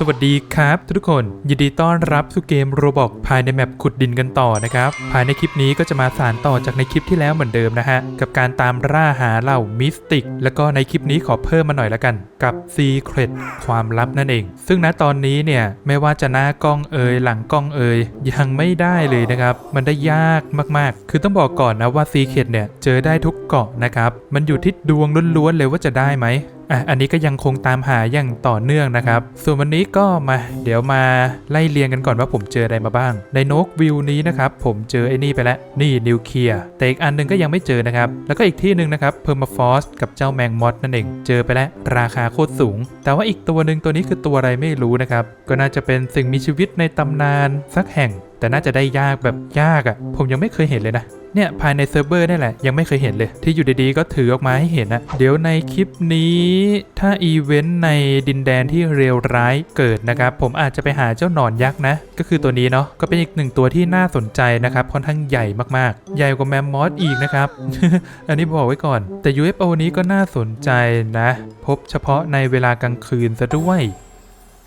สวัสดีครับทุกคน ยินดีต้อนรับสู่เกมโรบอกภายในแมปขุดดินกันต่อนะครับ ภายในคลิปนี้ก็จะมาสานต่อจากในคลิปที่แล้วเหมือนเดิมนะฮะ กับการตามล่าหาเหล่ามิสติก แล้วก็ในคลิปนี้ขอเพิ่มมาหน่อยละกัน กับ Secret ความลับนั่นเอง ซึ่งณตอนนี้เนี่ย ไม่ว่าจะหน้ากล้องเอ่ยหลังกล้องเอ่ยยังไม่ได้เลยนะครับ มันได้ยากมากๆ คือต้องบอกก่อนนะว่า Secret เนี่ยเจอได้ทุกเกาะนะครับมันอยู่ที่ดวงล้วนๆเลยว่าจะได้ไหม อะอันนี้ก็ยังคงตามหาอย่างต่อเนื่องนะครับ ส่วนวันนี้ก็มา เดี๋ยวมาไล่เรียงกันก่อนว่าผมเจออะไรมาบ้าง ในนกวิวนี้นะครับ ผมเจอไอ้นี่ไปแล้ว นี่นิวเคลียร์แต่อีกอันหนึงก็ยังไม่เจอนะครับ แล้วก็อีกที่หนึ่งนะครับเพอร์มาฟอสกับเจ้าแมงมอสนั่นเอง เจอไปแล้ว ราคาโคตรสูง แต่ว่าอีกตัวหนึ่งตัวนี้คือตัวอะไรไม่รู้นะครับ ก็น่าจะเป็นสิ่งมีชีวิตในตำนานสักแห่ง แต่น่าจะได้ยากแบบยากอะ่ะ ผมยังไม่เคยเห็นเลยนะ เนี่ยภายในเซิร์ฟเวอร์นี่แหละยังไม่เคยเห็นเลย ที่อยู่ดีๆก็ถือออกมาให้เห็นนะเดี๋ยวในคลิปนี้ถ้าอีเวนต์ในดินแดนที่เร็วร้ายเกิดนะครับ ผมอาจจะไปหาเจ้าหนอนยักษ์นะ ก็คือตัวนี้เนาะก็เป็นอีกหนึ่งตัวที่น่าสนใจนะครับค่อนข้างใหญ่มากๆ ใหญ่กว่าแมมมอสอีกนะครับ อันนี้บอกไว้ก่อน แต่ UFO นี้ก็น่าสนใจนะ พบเฉพาะในเวลากลางคืนซะด้วย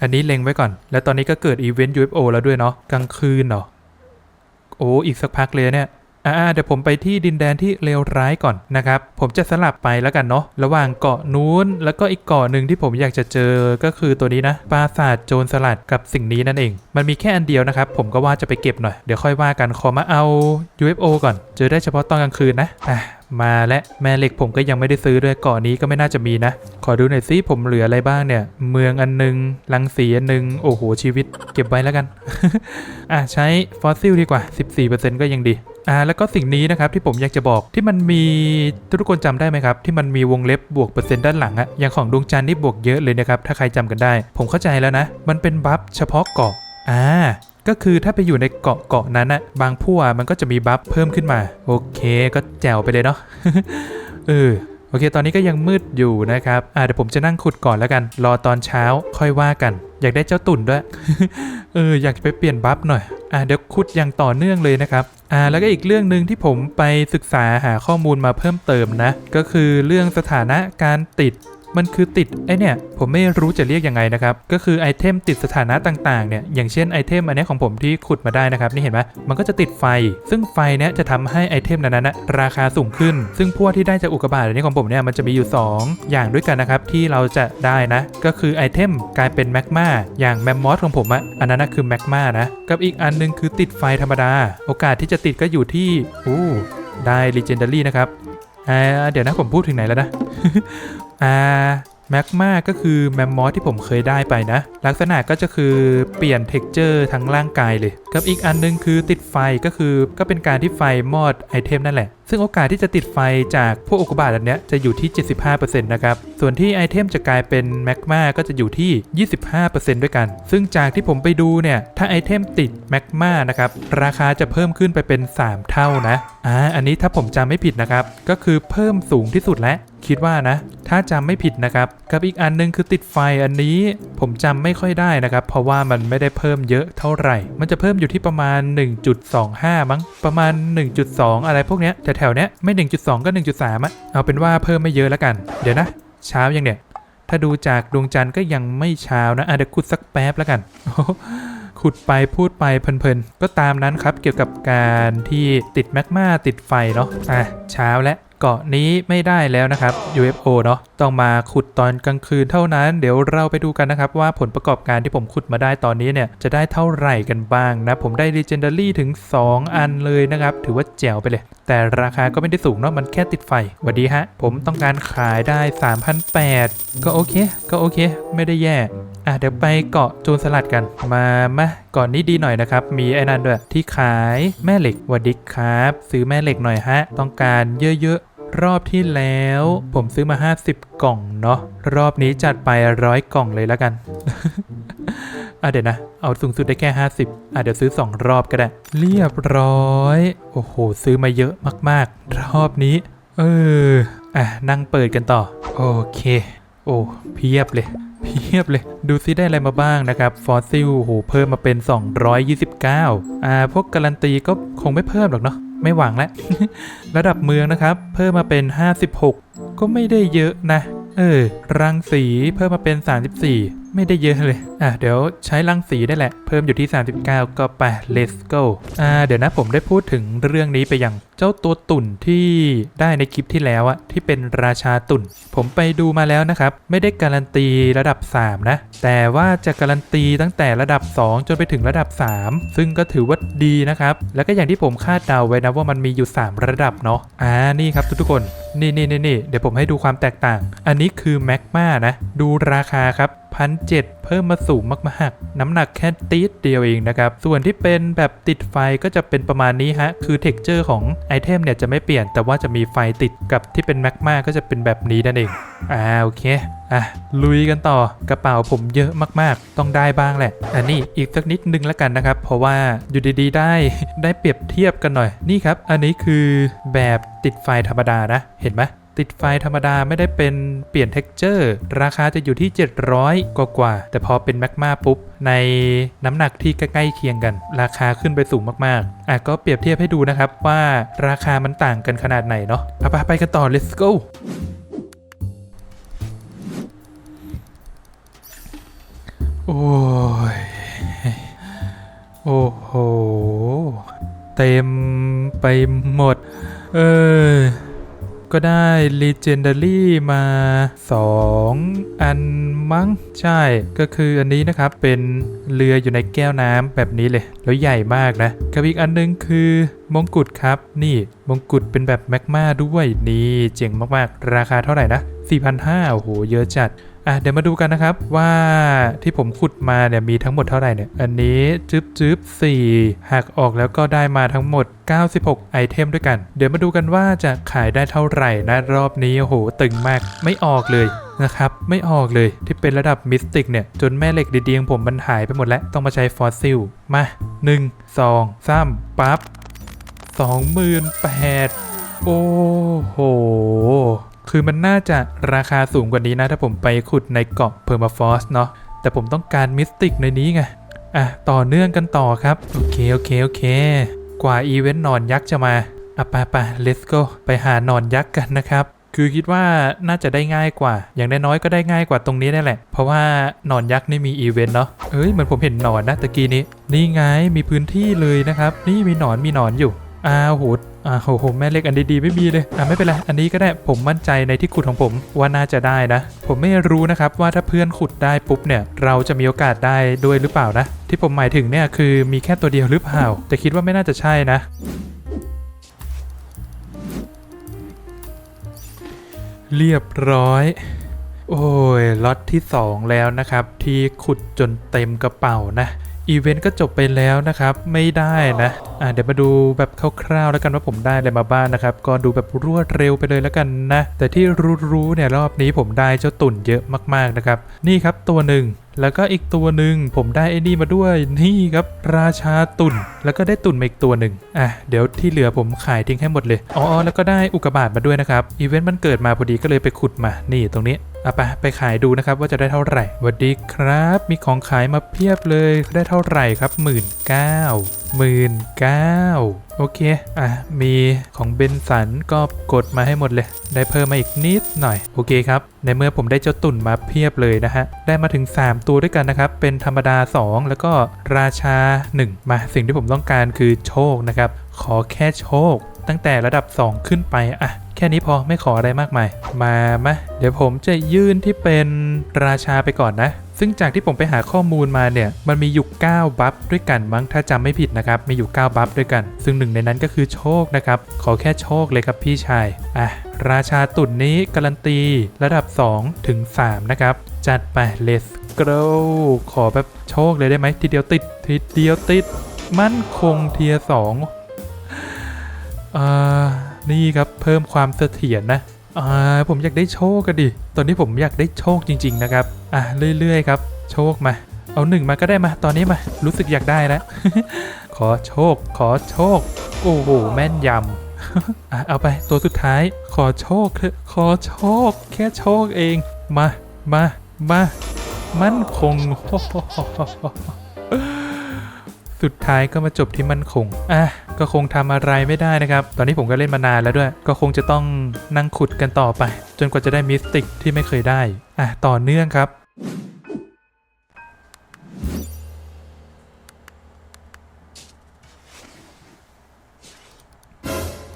อันนี้เล็งไว้ก่อน แล้วตอนนี้ก็เกิดอีเวนต์ UFO แล้วด้วยเนาะกลางคืนเนาะโอ้อีกสักพักเลยเนี่ย อ่าเดี๋ยวผมไปที่ดินแดนที่เลวร้ายก่อนนะครับ ผมจะสลับไปแล้วกันเนาะระหว่างเกาะนู้น แล้วก็อีกเกาะหนึ่งที่ผมอยากจะเจอก็คือตัวนี้นะปราสาทโจรสลัดกับสิ่งนี้นั่นเอง มันมีแค่อันเดียวนะครับ ผมก็ว่าจะไปเก็บหน่อยเดี๋ยวค่อยว่ากันขอมาเอา UFO ก่อน เจอได้เฉพาะตอนกลางคืนนะอะ มาและแม่เหล็กผมก็ยังไม่ได้ซื้อด้วยเกาะนี้ก็ไม่น่าจะมีนะ ขอดูหน่อยซิผมเหลืออะไรบ้างเนี่ย เมืองอันหนึงลังสีอันหนึง โอ้โหชีวิต เก็บไว้แล้วกัน อะใช้ฟอสซิลดีกว่า 14%ก็ยังดีอ่าแล้วก็สิ่งนี้นะครับที่ผมอยากจะบอกที่มันมีทุกคนจำได้ไหมครับ ที่มันมีวงเล็บบวกเปอร์เซ็นต์ด้านหลังอะอย่างของดวงจันทร์นี่บวกเยอะเลยนะครับถ้าใครจำกันได้ ผมเข้าใจแล้วนะ มันเป็นบัฟเฉพาะเกาะอ่า ก็คือถ้าไปอยู่ในเกาะเกาะนั้นอะบางพวกมันก็จะมีบัฟเพิ่มขึ้นมา โอเคก็แจวไปเลยเนาะเออโอเค ตอนนี้ก็ยังมืดอยู่นะครับอ่าเดี๋ยวผมจะนั่งขุดก่อนแล้วกัน รอตอนเช้าค่อยว่ากัน อยากได้เจ้าตุ่นด้วย เออ อยากจะไปเปลี่ยนบัฟหน่อย อ่าเดี๋ยวขุดอย่างต่อเนื่องเลยนะครับ อ่า แล้วก็อีกเรื่องหนึ่งที่ผมไปศึกษาหาข้อมูลมาเพิ่มเติมนะ ก็คือเรื่องสถานะการติด มันคือติดไอเนี่ยผมไม่รู้จะเรียกยังไงนะครับ ก็คือไอเทมติดสถานะต่างๆเนี่ยอย่างเช่นไอเทมอันนี้ของผมที่ขุดมาได้นะครับนี่เห็นไหมมันก็จะติดไฟ ซึ่งไฟเนี้ยจะทำให้ไอเทมนั้นๆนะราคาสูงขึ้น ซึ่งพวกที่ได้จากอุกกาบาตอันนี้ของผมเนี่ยมันจะมีอยู่ 2 อย่างด้วยกันนะครับที่เราจะได้นะ ก็คือไอเทมกลายเป็นแมกมาอย่างแมมมอสของผมอะอันนั้นนะคือแมกมานะกับอีกอันหนึงคือติดไฟธรรมดา โอกาสที่จะติดก็อยู่ที่อู้ได้ legendary นะครับเดี๋ยวนะผมพูดถึงไหนแล้วนะ อ่าแมกมาก็คือแมมมอสที่ผมเคยได้ไปนะ ลักษณะก็จะคือเปลี่ยนเท็กเจอร์ทั้งร่างกายเลย กับอีกอันนึงคือติดไฟก็คือก็เป็นการที่ไฟมอดไอเทมนั่นแหละ ซึ่งโอกาสที่จะติดไฟจากพวกอุกบาตอันเนี้ยจะอยู่ที่ 75%นะครับ ส่วนที่ไอเทมจะกลายเป็นแมกมาก็จะอยู่ที่ 25%ด้วยกัน ซึ่งจากที่ผมไปดูเนี่ย ถ้าไอเทมติดแมกมานะครับ ราคาจะเพิ่มขึ้นไปเป็น 3 เท่านะอ่าอันนี้ถ้าผมจำไม่ผิดนะครับก็คือเพิ่มสูงที่สุดแล้ว คิดว่านะ ถ้าจำไม่ผิดนะครับ กับอีกอันนึงคือติดไฟอันนี้ผมจำไม่ค่อยได้นะครับ เพราะว่ามันไม่ได้เพิ่มเยอะเท่าไหร่ มันจะเพิ่มอยู่ที่ประมาณ 1.25 มั้ง ประมาณ 1.2 อะไรพวกเนี้ยแถวๆเนี้ยไม่ 1.2 ก็ 1.3อะเอาเป็นว่าเพิ่มไม่เยอะแล้วกัน เดี๋ยวนะ เช้ายังเนี่ย ถ้าดูจากดวงจันทร์ก็ยังไม่เช้านะอะเดี๋ยวขุดสักแป๊บแล้วกันขุดไปพูดไปเพลินๆ ก็ตามนั้นครับเกี่ยวกับการที่ติดแมกมาติดไฟเนาะอะเช้าและ เกาะนี้ไม่ได้แล้วนะครับ UFO เนาะต้องมาขุดตอนกลางคืนเท่านั้น เดี๋ยวเราไปดูกันนะครับว่าผลประกอบการที่ผมขุดมาได้ตอนนี้เนี่ยจะได้เท่าไหร่กันบ้างนะ ผมได้ Legendary ถึง 2 อันเลยนะครับ ถือว่าแจ๋วไปเลย แต่ราคาก็ไม่ได้สูงเนาะมันแค่ติดไฟวัสดีฮะ ผมต้องการขายได้ 3,800 ก็โอเค ก็โอเค ไม่ได้แย่อะเดี๋ยวไปเกาะโจรสลัดกันมามาก่อนนี้ดีหน่อยนะครับ มีไอ้นั่นด้วยที่ขายแม่เหล็กวัดดิครับซื้อแม่เหล็กหน่อยฮะ ต้องการเยอะๆ รอบที่แล้ว ผมซื้อมา 50 กล่องเนาะรอบนี้จัดไปร้อยกล่องเลยแล้วกันอะเดี๋ยวนะ เอาสูงสุดได้แค่ 50 อะเดี๋ยวซื้อ 2 รอบก็ได้ เรียบร้อย โอ้โห ซื้อมาเยอะมากๆ รอบนี้ เออ อะ นั่งเปิดกันต่อ โอเค โอ้ เพียบเลย เพียบเลย ดูซิได้อะไรมาบ้างนะครับ ฟอสซิลโห เพิ่มมาเป็น 229 อ่า พวกการันตีก็คงไม่เพิ่มหรอกเนาะ ไม่หวังแล้ว ระดับเมืองนะครับ เพิ่มมาเป็น 56 ก็ไม่ได้เยอะนะ เออ รังสีเพิ่มมาเป็น 34ไม่ได้เยอะเลย อะ เดี๋ยวใช้รังสีได้แหละ เพิ่มอยู่ที่ 39 ก็ไป let's go อ่า เดี๋ยวนะผมได้พูดถึงเรื่องนี้ไปยังเจ้าตัวตุ่นที่ได้ในคลิปที่แล้วอะที่เป็นราชาตุ่น ผมไปดูมาแล้วนะครับ ไม่ได้การันตีระดับ 3 นะ แต่ว่าจะการันตีตั้งแต่ระดับ 2 จนไปถึงระดับ 3 ซึ่งก็ถือว่าดีนะครับ แล้วก็อย่างที่ผมคาดเดาไว้นะว่ามันมีอยู่ 3 ระดับเนาะ อ่า นี่ครับทุกๆคนนี่นี่นี่นี่เดี๋ยวผมให้ดูความแตกต่าง อันนี้คือแมกมานะ ดูราคาครับพันเเพิ่มมาสูงมากๆ น้ำหนักแค่ตีดเดียวเองนะครับ ส่วนที่เป็นแบบติดไฟก็จะเป็นประมาณนี้ฮะ คือเท็กเจอร์ของไอเทมเนี่ยจะไม่เปลี่ยน แต่ว่าจะมีไฟติดกับที่เป็นแมกมาก็จะเป็นแบบนี้นั่นเอง อ่าโอเค อะ ลุยกันต่อกระเป๋าผมเยอะมากๆ ต้องได้บ้างแหละ อันนี้อีกสักนิดนึงแล้วกันนะครับ เพราะว่าอยู่ดีๆ ได้ได้เปรียบเทียบกันหน่อย นี่ครับ อันนี้คือแบบติดไฟธรรมดานะ เห็นไหม ติดไฟธรรมดาไม่ได้เป็นเปลี่ยนเท็กเจอร์ราคาจะอยู่ที่ 700 กว่ากว่าๆแต่พอเป็นแมกมาปุ๊บ ในน้ำหนักที่ใกล้ๆเคียงกัน ราคาขึ้นไปสูงมากๆ อะก็เปรียบเทียบให้ดูนะครับว่าราคามันต่างกันขนาดไหนเนาะเอาไปไปกันต่อ let's go โอ้ย โอ้โห เต็มไปหมด เออ ก็ได้ Legendary มา 2 อันมั้งใช่ ก็คืออันนี้นะครับเป็นเรืออยู่ในแก้วน้ำแบบนี้เลย แล้วใหญ่มากนะกับอีกอันนึงคือมงกุฎครับ นี่มงกุฎเป็นแบบแมกมาด้วยนี่เจ๋งมากๆ ราคาเท่าไหร่นะ4,500โอ้โหเยอะจัด อะเดี๋ยวมาดูกันนะครับว่าที่ผมขุดมาเนี่ยมีทั้งหมดเท่าไหร่เนี่ย อันนี้จึ๊บจึ๊บ4หักออกแล้วก็ได้มาทั้งหมด 96 ไอเทมด้วยกัน เดี๋ยวมาดูกันว่าจะขายได้เท่าไหร่นะรอบนี้โอ้โหตึงมากไม่ออกเลยนะครับไม่ออกเลยที่เป็นระดับมิสติกเนี่ย จนแม่เหล็กดีๆของผมมันหายไปหมดแล้วต้องมาใช้ฟอสซิล มา 1 2 3ปั๊บ28,000โอ้โห คือมันน่าจะราคาสูงกว่านี้นะ ถ้าผมไปขุดในเกาะเพอร์มาฟอสเนาะแต่ผมต้องการมิสติกในนี้ไงอะต่อเนื่องกันต่อครับ โอเค โอเค โอเค กว่าอีเวนต์นอนยักษ์จะมาอะไปไป let's go ไปหานอนยักษ์กันนะครับ คือคิดว่าน่าจะได้ง่ายกว่า อย่างน้อยๆก็ได้ง่ายกว่าตรงนี้นั่นแหละ เพราะว่านอนยักษ์นี่มีอีเวนต์เนาะเอ้ยเหมือนผมเห็นหนอนนะตะกี้นี้ นี่ไงมีพื้นที่เลยนะครับ นี่มีหนอนมีหนอนอยู่อ้าวโห อ่าโหโหแม่เล็กอันดีๆไม่มีเลยอ่าไม่เป็นไรอันนี้ก็ได้ผมมั่นใจในที่ขุดของผมว่าน่าจะได้นะ ผมไม่รู้นะครับว่าถ้าเพื่อนขุดได้ปุ๊บเนี่ยเราจะมีโอกาสได้ด้วยหรือเปล่านะ ที่ผมหมายถึงเนี่ยคือมีแค่ตัวเดียวหรือเปล่า แต่คิดว่าไม่น่าจะใช่นะเรียบร้อย โอ้ยล็อตที่ 2 แล้วนะครับ ที่ขุดจนเต็มกระเป๋านะอีเวนต์ก็จบไปแล้วนะครับ ไม่ได้นะอะเดี๋ยวมาดูแบบคร่าวๆแล้วกันว่าผมได้อะไรมาบ้างนะครับ ก็ดูแบบรวดเร็วไปเลยแล้วกันนะ แต่ที่รู้ๆเนี่ยรอบนี้ผมได้เจ้าตุ่นเยอะมากๆนะครับ นี่ครับตัวหนึ่งแล้วก็อีกตัวหนึ่งผมได้ไอ้นี่มาด้วยนี่ครับราชาตุ่นแล้วก็ได้ตุ่นมาอีกตัวหนึ่งอะเดี๋ยวที่เหลือผมขายทิ้งให้หมดเลยอ๋อแล้วก็ได้อุกกาบาตมาด้วยนะครับอีเวนต์มันเกิดมาพอดีก็เลยไปขุดมานี่ตรงนี้ เอาไปไปขายดูนะครับว่าจะได้เท่าไหร่สวัสดีครับ มีของขายมาเพียบเลยได้เท่าไหร่ครับหมื่นเก้าหมื่นเก้าโอเค อะ มีของเบนสันก็กดมาให้หมดเลย ได้เพิ่มมาอีกนิดหน่อย โอเคครับ ในเมื่อผมได้เจ้าตุ่นมาเพียบเลยนะฮะ ได้มาถึง 3 ตัวด้วยกันนะครับ เป็นธรรมดา 2 แล้วก็ราชา 1 มาสิ่งที่ผมต้องการคือโชคนะครับ ขอแค่โชค ตั้งแต่ระดับ 2 ขึ้นไป อะ แค่นี้พอไม่ขออะไรมากมาย มามาเดี๋ยวผมจะยื่นที่เป็นราชาไปก่อนนะ ซึ่งจากที่ผมไปหาข้อมูลมาเนี่ย มันมีอยู่ 9 บัฟด้วยกันมั้งถ้าจำไม่ผิดนะครับ มีอยู่ 9 บัฟด้วยกัน ซึ่งหนึ่งในนั้นก็คือโชคนะครับ ขอแค่โชคเลยครับพี่ชาย อะ ราชาตุ่นนี้การันตีระดับ 2 ถึง 3 นะครับ จัดไป let's go ขอแบบโชคเลยได้ไหมทีเดียวติดทีเดียวติด มั่นคงเทียสองอ่า นี่ครับเพิ่มความเสถียรนะอ่าผมอยากได้โชคกันดิ ตอนนี้ผมอยากได้โชคจริง ๆ นะครับ อะเรื่อย ๆ ครับ โชคมา เอาหนึ่งมาก็ได้มา ตอนนี้มา รู้สึกอยากได้แล้ว ขอโชค ขอโชค โอ้โห แม่นยำอะเอาไป ตัวสุดท้าย ขอโชคเถอะ ขอโชค แค่โชคเอง มา มา มา มั่นคง สุดท้ายก็มาจบที่มั่นคง อะ ก็คงทำอะไรไม่ได้นะครับ ตอนนี้ผมก็เล่นมานานแล้วด้วย ก็คงจะต้องนั่งขุดกันต่อไป จนกว่าจะได้มิสติกที่ไม่เคยได้ อะ ต่อเนื่องครับ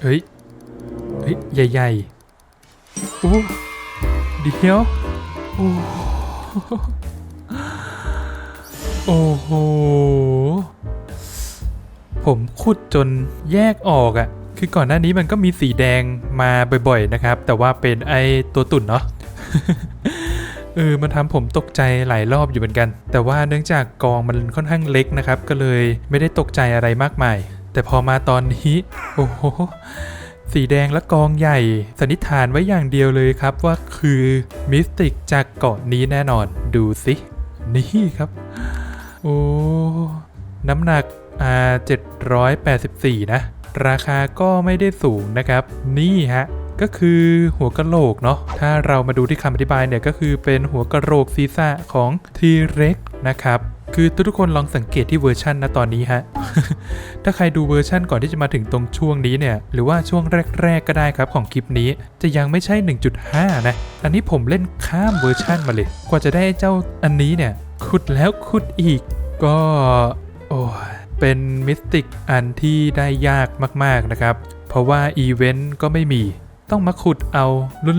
เฮ้ย เฮ้ย ใหญ่ๆ โอ้เดียว โอ้โห ผมขุดจนแยกออกอะ่ะ คือก่อนหน้านี้มันก็มีสีแดงมาบ่อยๆนะครับ แต่ว่าเป็นไอตัวตุ่นเนาะเออมันทำผมตกใจหลายรอบอยู่เหมือนกัน แต่ว่าเนื่องจากกองมันค่อนข้างเล็กนะครับ ก็เลยไม่ได้ตกใจอะไรมากมาย แต่พอมาตอนนี้ โอ้โห สีแดงและกองใหญ่ สันนิษฐานไว้อย่างเดียวเลยครับว่าคือมิสติกจากเกาะนี้แน่นอน ดูสิ นี่ครับ โอ้ น้ำหนัก อ่า784 นะ ราคาก็ไม่ได้สูงนะครับ นี่ฮะก็คือหัวกะโหลกเนาะ ถ้าเรามาดูที่คำอธิบายเนี่ยก็คือเป็นหัวกะโหลกศีรษะของทีเร็กนะครับ คือทุกๆคนลองสังเกตที่เวอร์ชันนะตอนนี้ฮะ ถ้าใครดูเวอร์ชันก่อนที่จะมาถึงตรงช่วงนี้เนี่ย หรือว่าช่วงแรก ๆ ก็ได้ครับของคลิปนี้ จะยังไม่ใช่ 1.5 นะ อันนี้ผมเล่นข้ามเวอร์ชันมาเลย กว่าจะได้เจ้าอันนี้เนี่ย ขุดแล้วขุดอีก ก็ โอ้ย เป็นมิสติกอันที่ได้ยากมากๆนะครับ เพราะว่าอีเวนต์ก็ไม่มี ต้องมาขุดเอา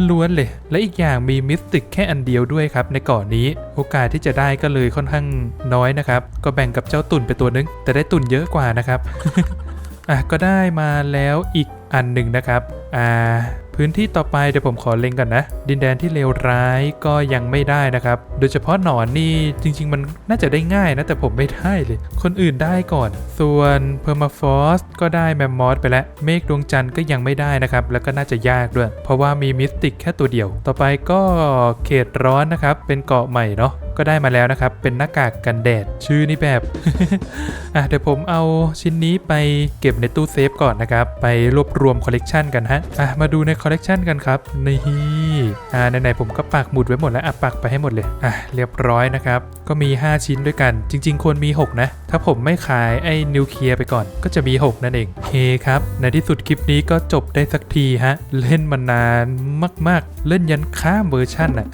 ล้วนๆเลย และอีกอย่างมีมิสติกแค่อันเดียวด้วยครับ ในเกาะนนี้โอกาสที่จะได้ก็เลยค่อนข้างน้อยนะครับ ก็แบ่งกับเจ้าตุ่นไปตัวนึง แต่ได้ตุ่นเยอะกว่านะครับ อะก็ได้มาแล้วอีกอันหนึ่งนะครับ อ่า พื้นที่ต่อไปเดี๋ยวผมขอเล็งก่อนนะ ดินแดนที่เลวร้ายก็ยังไม่ได้นะครับ โดยเฉพาะหนอนนี่จริง ๆ มันน่าจะได้ง่ายนะ แต่ผมไม่ได้เลย คนอื่นได้ก่อน ส่วนเพอร์มาฟอสก็ได้แมมมอสไปแล้ว เมฆดวงจันทร์ก็ยังไม่ได้นะครับ แล้วก็น่าจะยากด้วย เพราะว่ามีมิสติกแค่ตัวเดียว ต่อไปก็เขตร้อนนะครับ เป็นเกาะใหม่เนาะ ก็ได้มาแล้วนะครับ เป็นหน้ากากกันแดดชื่อนี่แบบ อะเดี๋ยวผมเอาชิ้นนี้ไปเก็บในตู้เซฟก่อนนะครับ ไปรวบรวมคอลเลกชันกันฮะ อะมาดูในคอลเลกชันกันครับ นี่ อ่าไหนๆผมก็ปักหมุดไว้หมดแล้ว อะปักไปให้หมดเลย อะเรียบร้อยนะครับ ก็มี 5 ชิ้นด้วยกัน จริง ๆควรมี 6 นะ ถ้าผมไม่ขายไอ้นิวเคลียร์ไปก่อน ก็จะมี 6 นั่นเองโอเคครับ ในที่สุดคลิปนี้ก็จบได้สักทีฮะ เล่นมานานมาก ๆ เล่นยันข้ามเวอร์ชันอะ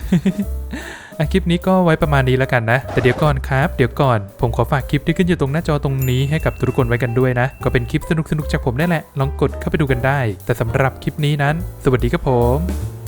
อะคลิปนี้ก็ไว้ประมาณนี้แล้วกันนะ แต่เดี๋ยวก่อนครับ เดี๋ยวก่อน ผมขอฝากคลิปที่ขึ้นอยู่ตรงหน้าจอตรงนี้ให้กับทุกคนไว้กันด้วยนะ ก็เป็นคลิปสนุกๆจากผมนั่นแหละ ลองกดเข้าไปดูกันได้ แต่สำหรับคลิปนี้นั้น สวัสดีครับผม